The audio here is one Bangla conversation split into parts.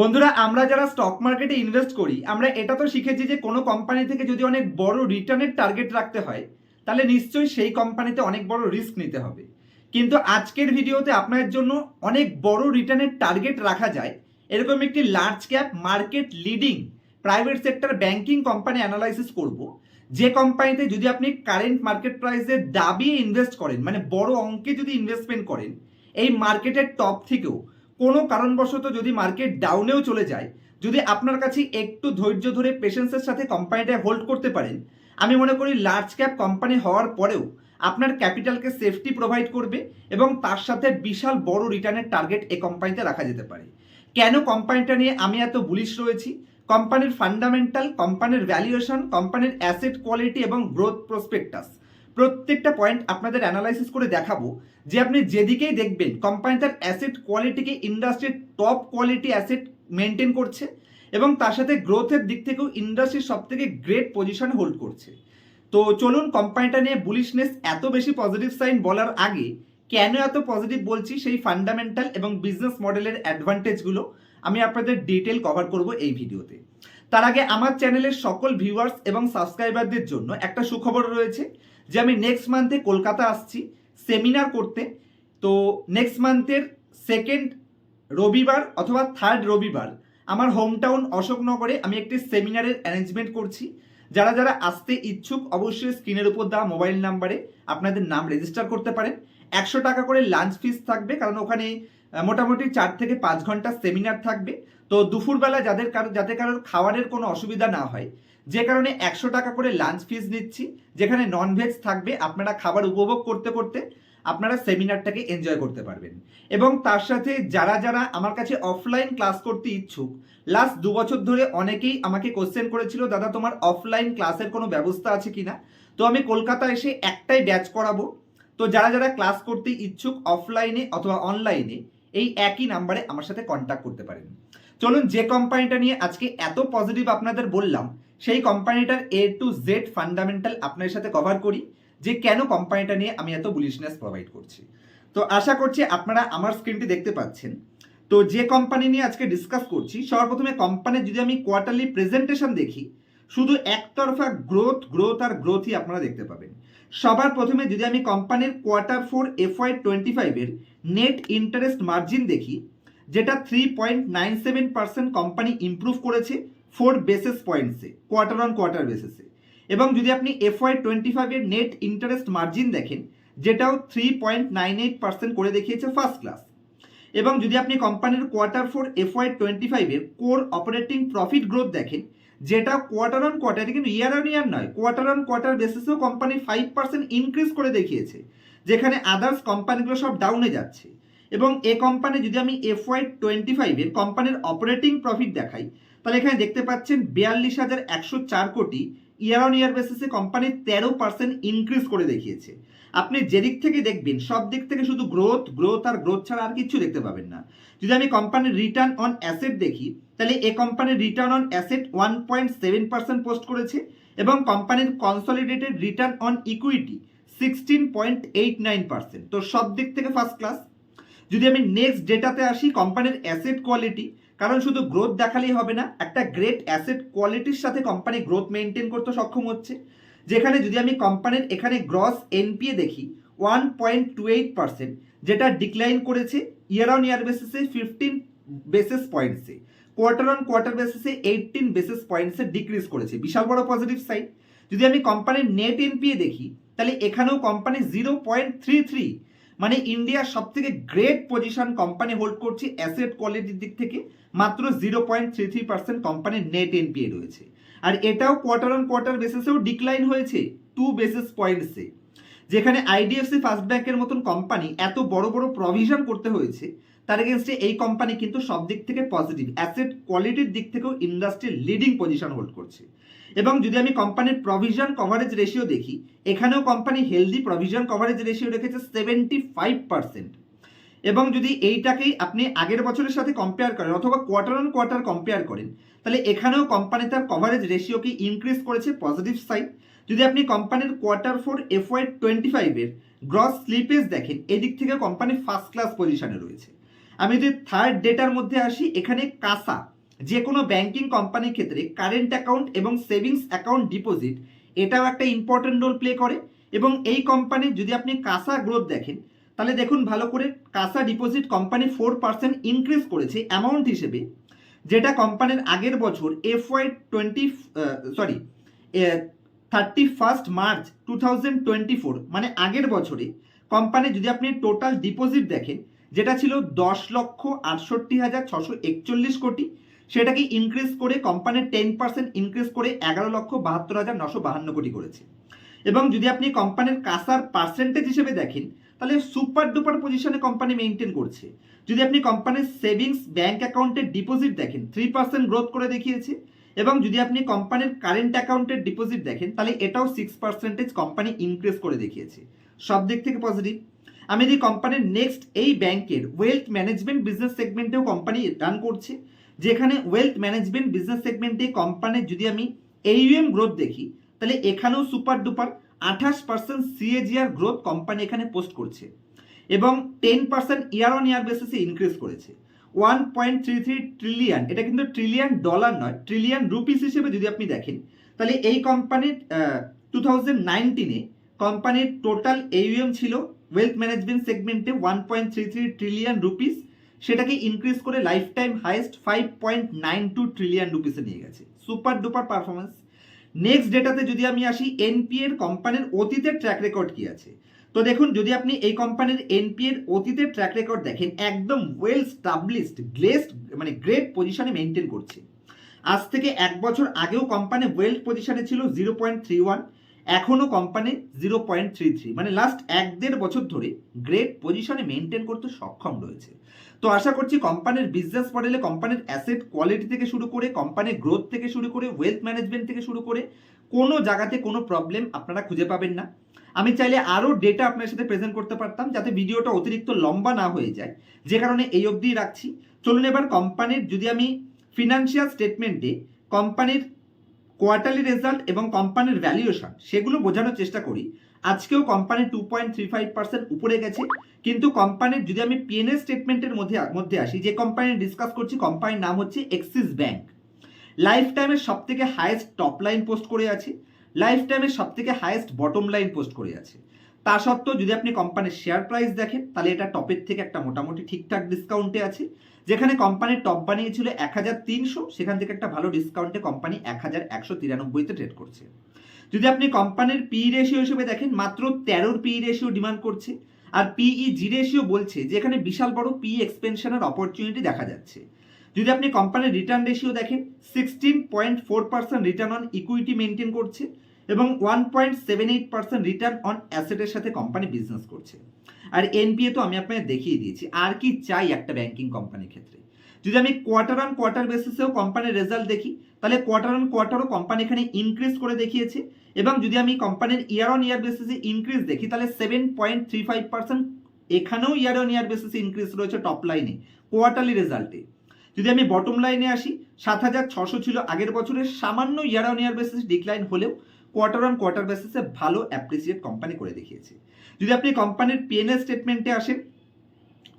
বন্ধুরা, আমরা যারা স্টক মার্কেটে ইনভেস্ট করি, আমরা এটা তো শিখেছি যে কোনো কোম্পানি থেকে যদি অনেক বড় রিটার্নের টার্গেট রাখতে হয়, তাহলে নিশ্চয়ই সেই কোম্পানিতে অনেক বড় রিস্ক নিতে হবে। কিন্তু আজকের ভিডিওতে আপনার জন্য অনেক বড় রিটার্নের টার্গেট রাখা যায়। এরকম একটি large cap market leading private sector banking company analysis করব, যে কোম্পানিতে যদি আপনি কারেন্ট মার্কেট প্রাইসে দাবিয়ে ইনভেস্ট করেন মানে বড় অঙ্কে যদি ইনভেস্টমেন্ট করেন, এই মার্কেটের টপ থেকেও কোনো কারণবশত যদি মার্কেট ডাউনেও চলে যায়, যদি আপনার কাছে একটু ধৈর্য ধরে পেশেন্সের সাথে কোম্পানিটা হোল্ড করতে পারেন, আমি মনে করি লার্জ ক্যাপ কোম্পানি হওয়ার পরেও আপনার ক্যাপিটালকে সেফটি প্রোভাইড করবে এবং তার সাথে বিশাল বড় রিটার্নের টার্গেট এই কোম্পানিতে রাখা যেতে পারে। কেন কোম্পানিটা নিয়ে আমি এত বুলিশ রয়েছি? কোম্পানির ফান্ডামেন্টাল কোম্পানির ভ্যালুয়েশন কোম্পানির অ্যাসেট কোয়ালিটি এবং গ্রোথ প্রসপেক্টাস প্রত্যেকটা পয়েন্ট আপনাদের অ্যানালাইসিস করে দেখাবো। যে আপনি যেদিকেই দেখবেন কোম্পানি তার অ্যাসেট কোয়ালিটিকে ইন্ডাস্ট্রির টপ কোয়ালিটি অ্যাসেট মেনটেন করছে এবং তার সাথে গ্রোথের দিক থেকেও ইন্ডাস্ট্রির সব থেকে গ্রেট পজিশন হোল্ড করছে। তো চলুন কোম্পানিটা নিয়ে বুলিশনেস এত বেশি পজিটিভ সাইন বলার আগে কেন এত পজিটিভ বলছি সেই ফান্ডামেন্টাল এবং বিজনেস মডেলের অ্যাডভান্টেজগুলো আমি আপনাদের ডিটেল কভার করব এই ভিডিওতে। তার আগে আমার চ্যানেলের সকল ভিউয়ার্স এবং সাবস্ক্রাইবারদের জন্য একটা সুখবর রয়েছে। যে আমি নেক্সট মান্থে কলকাতা আসছি সেমিনার করতে। তো নেক্সট মান্থের সেকেন্ড রবিবার অথবা থার্ড রবিবার আমার হোম টাউন অশোকনগরে আমি একটি সেমিনারের অ্যারেঞ্জমেন্ট করছি। যারা যারা আসতে ইচ্ছুক অবশ্যই স্ক্রিনের উপর দেওয়া মোবাইল নাম্বারে আপনাদের নাম রেজিস্টার করতে পারেন। একশো টাকা করে লাঞ্চ ফিস থাকবে, কারণ ওখানে মোটামুটি চার থেকে পাঁচ ঘণ্টা সেমিনার থাকবে। তো দুপুরবেলা যাদের কারও যাতে কারোর খাওয়ারের কোনো অসুবিধা না হয় যে কারণে একশো টাকা করে লাঞ্চ ফিস নিচ্ছি, যেখানে ননভেজ থাকবে, আপনারা খাবার উপভোগ করতে করতে আপনারা সেমিনারটাকে এনজয় করতে পারবেন। এবং তার সাথে যারা যারা আমার কাছে অফলাইন ক্লাস করতে ইচ্ছুক লাস্ট দু বছর ধরে অনেকেই আমাকে কোশ্চেন করেছিল, দাদা, তোমার অফলাইন ক্লাসের কোনো ব্যবস্থা আছে কি না তো আমি কলকাতা এসে একটাই ব্যাচ করাবো। তো যারা যারা ক্লাস করতে ইচ্ছুক অফলাইনে অথবা অনলাইনে এই একই নাম্বারে আমার সাথে কন্ট্যাক্ট করতে পারেন। চলুন যে কোম্পানিটা নিয়ে আজকে এত পজিটিভ আপনাদের বললাম, সেই কোম্পানিটার এ টু জেড ফান্ডামেন্টাল আপনার সাথে কভার করি, যে কেন কোম্পানিটা নিয়ে আমি এত বুলিশনেস প্রোভাইড করছি। তো আশা করছি আপনারা আমার স্ক্রিনটি দেখতে পাচ্ছেন। তো যে কোম্পানি নিয়ে আজকে ডিসকাস করছি, সর্বপ্রথমে কোম্পানির যদি আমি কোয়ার্টারলি প্রেজেন্টেশন দেখি, শুধু একতরফা গ্রোথ গ্রোথ আর গ্রোথই আপনারা দেখতে পাবেন। সবার প্রথমে যদি আমি কোম্পানির কোয়ার্টার ফোর এফওয়াই টোয়েন্টি ফাইভের নেট ইন্টারেস্ট মার্জিন দেখি যেটা three point nine seven percent company improve করেছে ফোর বেসিস পয়েন্টসে কোয়ার্টার অন কোয়ার্টার বেসিসে এবং যদি আপনি এফওয়াই টোয়েন্টি ফাইভের নেট ইন্টারেস্ট মার্জিন দেখেন, যেটাও three point nine eight percent করে দেখিয়েছে ফার্স্ট ক্লাস এবং যদি আপনি কোম্পানির কোয়ার্টার ফোর এফওয়াই টোয়েন্টি ফাইভের কোর অপারেটিং প্রফিট গ্রোথ দেখেন, যেটা কোয়ার্টার অন কোয়ার্টার কিন্তু ইয়ার অন ইয়ার নয় কোয়ার্টার অন কোয়ার্টার বেসিসেও কোম্পানি ফাইভ পার্সেন্ট ইনক্রিজ করে দেখিয়েছে, যেখানে আদার্স কোম্পানিগুলো সব ডাউনে যাচ্ছে। এবং এ কোম্পানি যদি আমি এফওয়াই টোয়েন্টি ফাইভের কোম্পানির অপারেটিং প্রফিট দেখাই, তাহলে এখানে দেখতে পাচ্ছেন বিয়াল্লিশ হাজার একশো চার কোটি ইয়ার অন ইয়ার বেসিসে কোম্পানি তেরো পার্সেন্ট ইনক্রিজ করে দেখিয়েছে। আপনি যেদিক থেকে দেখবেন, সব দিক থেকে শুধু গ্রোথ গ্রোথ আর গ্রোথ ছাড়া আর কিছু দেখতে পাবেন না। যদি আমি কোম্পানির রিটার্ন অন অ্যাসেট দেখি, তাহলে এ কোম্পানির return on asset one point seven percent post করেছে এবং কোম্পানির consolidated return on equity sixteen point eight nine percent তো সব দিক থেকে ফার্স্ট ক্লাস যদি আমি নেক্সট ডেটাতে আসি কোম্পানির অ্যাসেট কোয়ালিটি কারণ শুধু গ্রোথ দেখালেই হবে না, একটা গ্রেট অ্যাসেট কোয়ালিটির সাথে কোম্পানি গ্রোথ মেনটেন করতে সক্ষম হচ্ছে। যেখানে যদি আমি কোম্পানির এখানে গ্রস এনপিএ দেখি one point two eight percent যেটা ডিক্লাইন করেছে ইয়ার অন ইয়ার বেসিসে ফিফটিন বেসিস পয়েন্টসে কোয়ার্টার অন কোয়ার্টার বেসিসে এইটিন বেসিস পয়েন্টসে ডিক্রিজ করেছে। বিশাল বড় পজিটিভ সাইড যদি আমি কোম্পানির নেট এনপিএ দেখি, তাহলে এখানেও company zero point three three মানে ইন্ডিয়ার সব থেকে গ্রেট পজিশন কোম্পানি হোল্ড করছে অ্যাসেট কোয়ালিটির দিক থেকে মাত্র zero point three three percent কোম্পানির নেট এনপিএ রয়েছে। আর এটাও কোয়ার্টার অন কোয়ার্টার বেসিসেও ডিক্লাইন হয়েছে টু বেসিস পয়েন্টসে যেখানে আইডিএফসি ফার্স্ট ব্যাংকের মতন কোম্পানি এত বড় বড় প্রভিশন করতে হয়েছে, তার এগেনস্টে এই কোম্পানি কিন্তু সব দিক থেকে পজিটিভ অ্যাসেট কোয়ালিটির দিক থেকেও ইন্ডাস্ট্রির লিডিং পজিশন হোল্ড করছে। এবং যদি আমি কোম্পানির প্রভিশন কভারেজ রেশিও দেখি, এখানেও company healthy provision coverage ratio রেখেছে সেভেন্টি ফাইভ পার্সেন্ট এবং যদি এইটাকেই আপনি আগের বছরের সাথে কম্পেয়ার করেন অথবা কোয়ার্টার অন কোয়ার্টার কম্পেয়ার করেন, তাহলে এখানেও কোম্পানি তার কভারেজ রেশিওকে ইনক্রিজ করেছে পজিটিভ সাইড যদি আপনি কোম্পানির কোয়ার্টার ফোর এফওয়াই টোয়েন্টি ফাইভের গ্রস স্লিপেজ দেখেন, এদিক থেকে কোম্পানি ফার্স্ট ক্লাস পজিশনে রয়েছে। আমি যদি থার্ড ডেটার মধ্যে আসি, এখানে কাসা যে কোনো ব্যাংকিং কোম্পানির ক্ষেত্রে কারেন্ট অ্যাকাউন্ট এবং সেভিংস অ্যাকাউন্ট ডিপোজিট এটাও একটা ইম্পর্টেন্ট রোল প্লে করে এবং এই কোম্পানির যদি আপনি কাসা গ্রোথ দেখেন, তাহলে দেখুন ভালো করে CASA deposit company four percent increase করেছে অ্যামাউন্ট হিসেবে, যেটা কোম্পানির আগের বছর F Y twenty sorry thirty first March two thousand twenty four মানে আগের বছরে কোম্পানি যদি আপনি টোটাল ডিপোজিট দেখেন, যেটা ছিল দশ লক্ষ আটষট্টি হাজার ছশো একচল্লিশ কোটি সেটাকে ইনক্রিজ করে কোম্পানির টেন পার্সেন্ট ইনক্রিজ করে এগারো লক্ষ বাহাত্তর হাজার নশো বাহান্ন কোটি করেছে। এবং যদি আপনি কোম্পানির কাসার পার্সেন্টেজ হিসেবে দেখেন, তাহলে সুপার ডুপার পজিশনে কোম্পানি মেনটেন করছে। যদি আপনি কোম্পানির সেভিংস ব্যাংক অ্যাকাউন্টের ডিপোজিট দেখেন থ্রি পার্সেন্ট গ্রোথ করে দেখিয়েছে। এবং যদি আপনি কোম্পানির কারেন্ট অ্যাকাউন্টের ডিপোজিট দেখেন, তাহলে এটাও সিক্স পার্সেন্টেজ কোম্পানি ইনক্রিজ করে দেখিয়েছে। সব দিক থেকে পজিটিভ আমি যদি কোম্পানির নেক্সট এই ব্যাংকের ওয়েলথ ম্যানেজমেন্ট বিজনেস সেগমেন্টেও কোম্পানি রান করছে যেখানে ওয়েলথ ম্যানেজমেন্ট বিজনেস সেগমেন্টে কোম্পানির যদি আমি এইউএম গ্রোথ দেখি, তাহলে এখানেও সুপার ডুপার আঠাশ পার্সেন্ট সিএজিআর গ্রোথ কোম্পানি এখানে পোস্ট করছে এবং ten percent year on year বেসিসে ইনক্রিজ করেছে। One point three three trillion এটা কিন্তু ট্রিলিয়ন ডলার নয় ট্রিলিয়ন রুপিস হিসেবে যদি আপনি দেখেন, তাহলে এই কোম্পানির টু থাউজেন্ড নাইনটিনে কোম্পানির টোটাল এইউএম ছিল ওয়েলথ ম্যানেজমেন্ট সেগমেন্টে one point three three trillion rupees সেটাকে ইনক্রিজ করে life time highest five point nine two trillion রুপিসে নিয়ে গেছে। সুপার ডুপার পারফরমেন্স নেক্সট ডেটাতে যদি আমি আসি এনপি এর কোম্পানির অতীতের ট্র্যাক রেকর্ড কি আছে? তো দেখুন, যদি আপনি এই কোম্পানির এনপি এর অতীতের ট্র্যাক রেকর্ড দেখেন, একদম ওয়েল স্টাবলিশড গ্লেসড মানে গ্রেট পজিশনে মেনটেন করছে। আজ থেকে এক বছর আগেও কোম্পানি ওয়েল পজিশনে ছিল জিরো পয়েন্ট থ্রি ওয়ান এখনও company zero point three three মানে লাস্ট এক দেড় বছর ধরে গ্রেট পজিশনে মেনটেন করতে সক্ষম রয়েছে। তো আশা করছি কোম্পানির বিজনেস মডেলে কোম্পানির অ্যাসেট কোয়ালিটি থেকে শুরু করে কোম্পানির গ্রোথ থেকে শুরু করে ওয়েলথ ম্যানেজমেন্ট থেকে শুরু করে, কোনো জায়গাতে কোনো প্রবলেম আপনারা খুঁজে পাবেন না। আমি চাইলে আরও ডেটা আপনার সাথে প্রেজেন্ট করতে পারতাম যাতে ভিডিওটা অতিরিক্ত লম্বা না হয়ে যায়। যে কারণে এই অবধিই রাখছি। চলুন এবার কোম্পানির যদি আমি ফিনান্সিয়াল স্টেটমেন্টে কোম্পানির কোয়ার্টারলি রেজাল্ট এবং কোম্পানির ভ্যালুয়েশন সেগুলো বোঝানোর চেষ্টা করি। আজকেও company two point three five percent উপরে গেছে, কিন্তু কোম্পানির যদি আমি পিএনএল স্টেটমেন্টের মধ্যে মধ্যে আসি, যে কোম্পানি ডিসকাস করছি কোম্পানির নাম হচ্ছে এক্সিস ব্যাংক লাইফ টাইমের সব থেকে হায়েস্ট টপ লাইন পোস্ট করে আছে লাইফ টাইমের সব থেকে হায়েস্ট বটম লাইন পোস্ট করে আছে। তা সত্ত্বেও যদি আপনি কোম্পানির শেয়ার প্রাইস দেখেন, তাহলে এটা টপের থেকে একটা মোটামুটি ঠিকঠাক ডিসকাউন্টে আছে। যেখানে কোম্পানির টপ বানিয়েছিল এক হাজার তিনশো, সেখান থেকে একটা ভালো ডিসকাউন্টে কোম্পানি এক হাজার একশো তিরানব্বইতে ট্রেড করছে। যদি আপনি কোম্পানির পি রেশিও হিসেবে দেখেন, মাত্র তেরোর পি রেশিও ডিমান্ড করছে, আর পিই জি রেশিও বলছে যে এখানে বিশাল বড় পি এক্সপেনশনের অপরচুনিটি দেখা যাচ্ছে। যদি আপনি কোম্পানির রিটার্ন রেশিও দেখেন sixteen point four percent return on equity maintain করছে এবং one point seven eight percent return on অ্যাসেটের সাথে কোম্পানি বিজনেস করছে। আর এনপিএ তো আমি আপনাকে দেখিয়ে দিয়েছি, আর কি চাই একটা ব্যাংকিং কোম্পানির ক্ষেত্রে? যদি আমি কোয়ার্টার অন কোয়ার্টার বেসিসেও কোম্পানির রেজাল্ট দেখি, তাহলে কোয়ার্টার অন কোয়ার্টারও কোম্পানি এখানে ইনক্রিজ করে দেখিয়েছে, এবং যদি আমি কোম্পানির ইয়ার অন ইয়ার বেসিসে ইনক্রিজ দেখি, তাহলে seven point three five percent এখানেও ইয়ার অন ইয়ার বেসিসে ইনক্রিজ রয়েছে টপ লাইনে কোয়ার্টারলি রেজাল্টে যদি আমি বটম লাইনে আসি, সাত হাজার ছশো ছিল আগের বছরের, সামান্য year on year basis decline হলেও কোয়ার্টার অন কোয়ার্টার বেসিসে ভালো অ্যাপ্রিসিয়েট কোম্পানি করে দেখিয়েছে। যদি আপনি কোম্পানির পিএনএল স্টেটমেন্টে আসেন,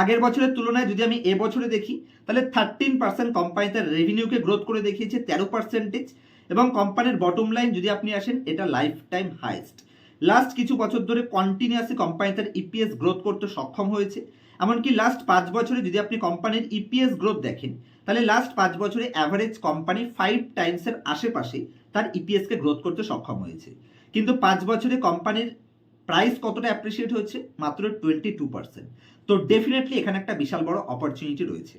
আগের বছরের তুলনায় যদি আমি এবছরে দেখি, তাহলে থার্টিন পার্সেন্ট কোম্পানি তার রেভিনিউকে গ্রোথ করে দেখিয়েছে তেরো পার্সেন্টেজ এবং কোম্পানির বটম লাইন যদি আপনি আসেন, এটা লাইফ টাইম হাইস্ট লাস্ট কিছু বছর ধরে কন্টিনিউয়াসলি কোম্পানি তার ইপিএস গ্রোথ করতে সক্ষম হয়েছে। এমনকি লাস্ট পাঁচ বছরে যদি আপনি কোম্পানির ইপিএস গ্রোথ দেখেন, তাহলে লাস্ট পাঁচ বছরে অ্যাভারেজ কোম্পানি ফাইভ টাইমসের আশেপাশে তার ইপিএসকে গ্রোথ করতে সক্ষম হয়েছে। কিন্তু পাঁচ বছরে কোম্পানির প্রাইস কতটা অ্যাপ্রিসিয়েট হয়েছে? মাত্র টোয়েন্টি টু পার্সেন্ট তো ডেফিনেটলি এখানে একটা বিশাল বড় অপরচুনিটি রয়েছে।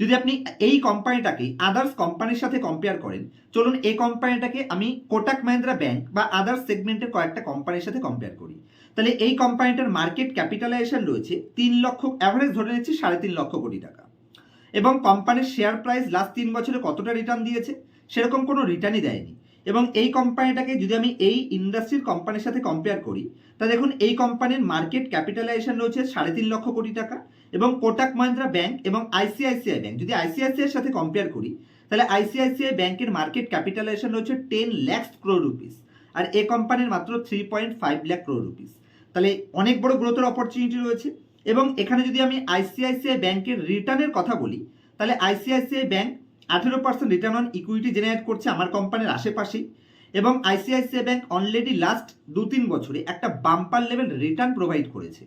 যদি আপনি এই কোম্পানিটাকে আদার্স কোম্পানির সাথে কম্পেয়ার করেন, চলুন এই কোম্পানিটাকে আমি কোটাক মাহিন্দ্রা ব্যাংক বা আদার্স সেগমেন্টের কয়েকটা কোম্পানির সাথে কম্পেয়ার করি। তাহলে এই কোম্পানিটার মার্কেট ক্যাপিটালাইজেশন রয়েছে তিন লক্ষ অ্যাভারেজ ধরে নিচ্ছি সাড়ে তিন লক্ষ কোটি টাকা। এবং কোম্পানির শেয়ার প্রাইস লাস্ট তিন বছরে কতটা রিটার্ন দিয়েছে? সেরকম কোনো রিটার্নই দেয়নি। এবং এই কোম্পানিটাকে যদি আমি এই ইন্ডাস্ট্রির কোম্পানির সাথে কম্পেয়ার করি তা দেখুন এই কোম্পানির মার্কেট ক্যাপিটালাইজেশন রয়েছে সাড়ে তিন লক্ষ কোটি টাকা এবং কোটাক মহিন্দ্রা ব্যাংক এবং আইসিআইসিআই ব্যাংক যদি আইসিআইসিআই সাথে কম্পেয়ার করি তাহলে আইসিআইসিআই ব্যাংকের মার্কেট ক্যাপিটালাইজেশন রয়েছে টেন ল্যাক্স ক্রোর রুপিস আর এ কোম্পানির মাত্র three point five lakh crore rupees তাহলে অনেক বড় গ্রোথের অপরচুনিটি রয়েছে এবং এখানে যদি আমি আইসিআইসিআই ব্যাংকের রিটার্নের কথা বলি তাহলে আইসিআইসিআই ব্যাংক আঠেরো percent return on equity generate করছে আমার কোম্পানির আশেপাশেই এবং আইসিআইসিআই ব্যাংক অলরেডি লাস্ট দু তিন বছরে একটা বাম্পার লেভেল রিটার্ন প্রোভাইড করেছে।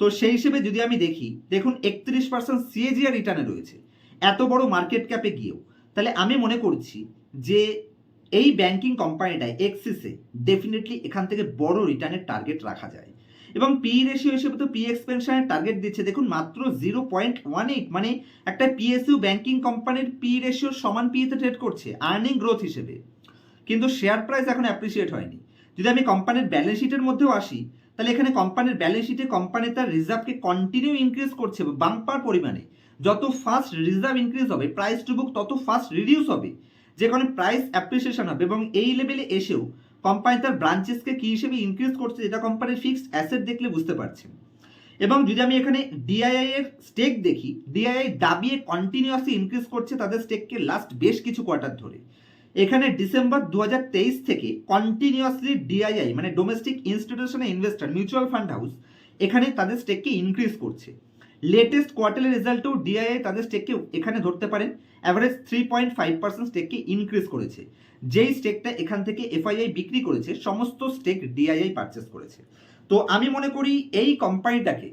তো সেই হিসেবে যদি আমি দেখি, দেখুন একত্রিশ পার্সেন্ট সিএজিআর রিটার্নে রয়েছে। এত বড় মার্কেট ক্যাপে গিয়েও। তাহলে আমি মনে করছি যে এই ব্যাংকিং কোম্পানিটায় এক্সিসে ডেফিনেটলি এখান থেকে বড় রিটার্নের টার্গেট রাখা যায়। এবং পি রেশিও হিসেবে তো পি এক্সপেনশনের টার্গেট দিচ্ছে। দেখুন, মাত্র জিরো পয়েন্ট ওয়ান এইট মানে একটা পিএসইউ ব্যাংকিং কোম্পানির পি রেশিও সমান পিতে ট্রেড করছে আর্নিং গ্রোথ হিসেবে। কিন্তু শেয়ার প্রাইস এখন অ্যাপ্রিসিয়েট হয়নি। যদি আমি কোম্পানির ব্যালেন্স শিটের মধ্যেও আসি, তাহলে এখানে কোম্পানির ব্যালেন্স শিটে কোম্পানি তার রিজার্ভকে কন্টিনিউ ইনক্রিজ করছে বাম্পার পরিমাণে। যত ফাস্ট রিজার্ভ ইনক্রিজ হবে প্রাইস টু বুক তত ফাস্ট রিডিউস হবে। যে কারণে প্রাইস অ্যাপ্রিসিয়েশন হবে এবং এই লেভেলে এসেও কোম্পানি তার ব্রাঞ্চেসকে কী হিসেবে ইনক্রিজ করছে যেটা কোম্পানির ফিক্সড অ্যাসেট দেখলে বুঝতে পারছেন এবং যদি আমি এখানে ডিআইআই এর স্টেক দেখি ডিআইআই দাবিয়ে কন্টিনিউয়াসলি ইনক্রিজ করছে তাদের স্টেককে লাস্ট বেশ কিছু কোয়ার্টার ধরে। এখানে ডিসেম্বর দু হাজার তেইশ থেকে কন্টিনিউয়াসলি ডিআইআই মানে domestic institutional investor mutual fund house এখানে তাদের স্টেককে ইনক্রিজ করছে। লেটেস্ট কোয়ার্টারলি রেজাল্টেও ডিআইআই তাদের স্টেককে এখানে ধরতে পারেন। Average three point five percent স্টেককে increase করেছে। যেই স্টেকটা এখান থেকে এফআইআই বিক্রি করেছে, সমস্ত স্টেক ডিআইআই পারচেস করেছে। তো আমি মনে করি এই কোম্পানিটাকে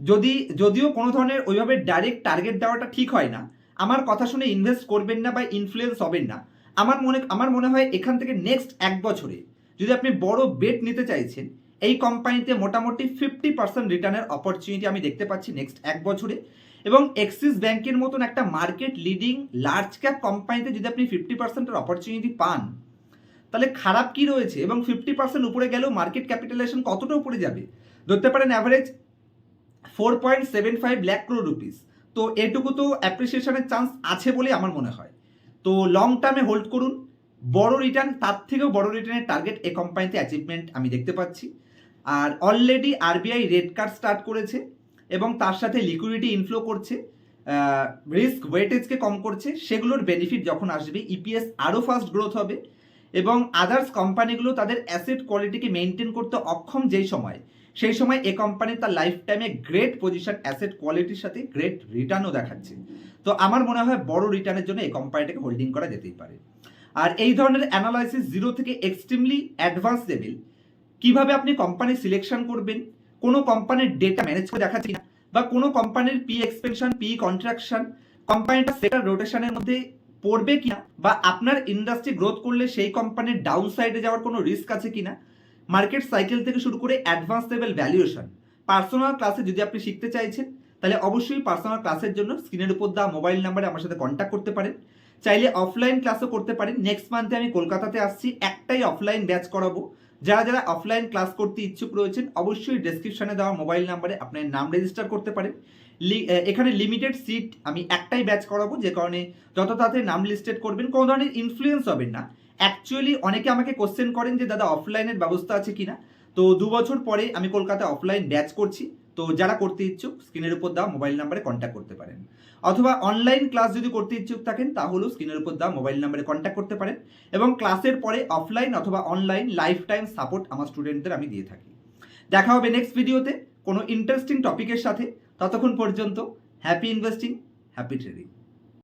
যদি, যদিও কোনো ধরনের ওইভাবে ডাইরেক্ট টার্গেট দেওয়াটা ঠিক হয় না, আমার কথা শুনে ইনভেস্ট করবেন না বা ইনফ্লুয়েন্স হবেন না। আমার মনে আমার মনে হয় এখান থেকে নেক্সট এক বছরে যদি আপনি বড় বেট নিতে চাইছেন এই কোম্পানিতে মোটামুটি ফিফটি পার্সেন্ট রিটার্নের অপরচুনিটি আমি দেখতে পাচ্ছি নেক্সট এক বছরে। এবং এক্সিস ব্যাংকের মতন একটা মার্কেট লিডিং লার্জ ক্যাপ কোম্পানিতে যদি আপনি ফিফটি পার্সেন্টের অপরচুনিটি পান, তাহলে খারাপ কি রয়েছে? এবং ফিফটি পার্সেন্ট উপরে গেলেও মার্কেট ক্যাপিটালাইজেশন কতটা উপরে যাবে? ধরতে পারেন average four point seven five lakh crore rupees তো এটুকু তো অ্যাপ্রিসিয়েশনের চান্স আছে বলে আমার মনে হয়। তো লং টার্মে হোল্ড করুন। বড় রিটার্ন তার থেকেও বড় রিটার্নের টার্গেট এই কোম্পানিতে অ্যাচিভমেন্ট আমি দেখতে পাচ্ছি। আর already RBI rate cut start করেছে এবং তার সাথে লিকুইডিটি ইনফ্লো করছে রিস্ক ওয়েটেজকে কম করছে, সেগুলোর বেনিফিট যখন আসবে ইপিএস আরও ফাস্ট গ্রোথ হবে এবং আদার্স কোম্পানিগুলো তাদের অ্যাসেট কোয়ালিটিকে মেনটেন করতে অক্ষম যেই সময়, সেই সময় এ কোম্পানি তার লাইফ টাইমে গ্রেট পজিশন অ্যাসেট কোয়ালিটির সাথে গ্রেট রিটার্নও দেখাচ্ছে। তো আমার মনে হয় বড় রিটার্নের জন্য এই কোম্পানিটাকে হোল্ডিং করা যেতেই পারে। আর এই ধরনের অ্যানালাইসিস জিরো থেকে এক্সট্রিমলি অ্যাডভান্স লেভেল কীভাবে আপনি কোম্পানি সিলেকশন করবেন? কোনো কোম্পানির ডেটা ম্যানেজ করে দেখাচ্ছি না বা কোনো কোম্পানির পি এক্সপেনশন পি কন্ট্রাকশন কোম্পানিটা সেটার রোটেশনের মধ্যে পড়বে কিনা বা আপনার ইন্ডাস্ট্রি গ্রোথ করলে সেই কোম্পানির ডাউন সাইডে যাওয়ার কোনো রিস্ক আছে কিনা? মার্কেট সাইকেল থেকে শুরু করে অ্যাডভান্স লেভেল ভ্যালুয়েশন পার্সোনাল ক্লাসে যদি আপনি শিখতে চাইছেন, তাহলে অবশ্যই পার্সোনাল ক্লাসের জন্য স্ক্রিনের উপর দেওয়া মোবাইল নাম্বারে আমার সাথে কন্ট্যাক্ট করতে পারেন। চাইলে অফলাইন ক্লাসও করতে পারেন। নেক্সট মান্থে আমি কলকাতাতে আসছি, একটাই অফলাইন ব্যাচ করাবো। যারা যারা অফলাইন ক্লাস করতে ইচ্ছুক রয়েছেন, অবশ্যই ডেসক্রিপশানে দেওয়া মোবাইল নাম্বারে আপনার নাম রেজিস্টার করতে পারেন। এখানে লিমিটেড সিট আমি একটাই ব্যাচ করাবো, যে কারণে যত তাড়াতাড়ি নাম লিস্টেড করবেন, কোনো ধরনের ইনফ্লুয়েন্স হবেন না। অ্যাকচুয়ালি অনেকে আমাকে কোশ্চেন করেন যে, দাদা অফলাইনের ব্যবস্থা আছে কি না তো দু বছর পরে আমি কলকাতায় অফলাইন ব্যাচ করছি। তো যারা করতে ইচ্ছুক স্ক্রিনের উপর দেওয়া মোবাইল নাম্বারে কন্ট্যাক্ট করতে পারেন। অথবা অনলাইন ক্লাস যদি করতে ইচ্ছুক থাকেন, তাহলেও স্ক্রিনের উপর দেওয়া মোবাইল নাম্বারে কন্ট্যাক্ট করতে পারেন এবং ক্লাসের পরে অফলাইন অথবা অনলাইন লাইফ টাইম সাপোর্ট আমার স্টুডেন্টদের আমি দিয়ে থাকি। দেখা হবে নেক্সট ভিডিওতে কোনো ইন্টারেস্টিং টপিকের সাথে। ততক্ষণ পর্যন্ত হ্যাপি ইনভেস্টিং হ্যাপি ট্রেডিং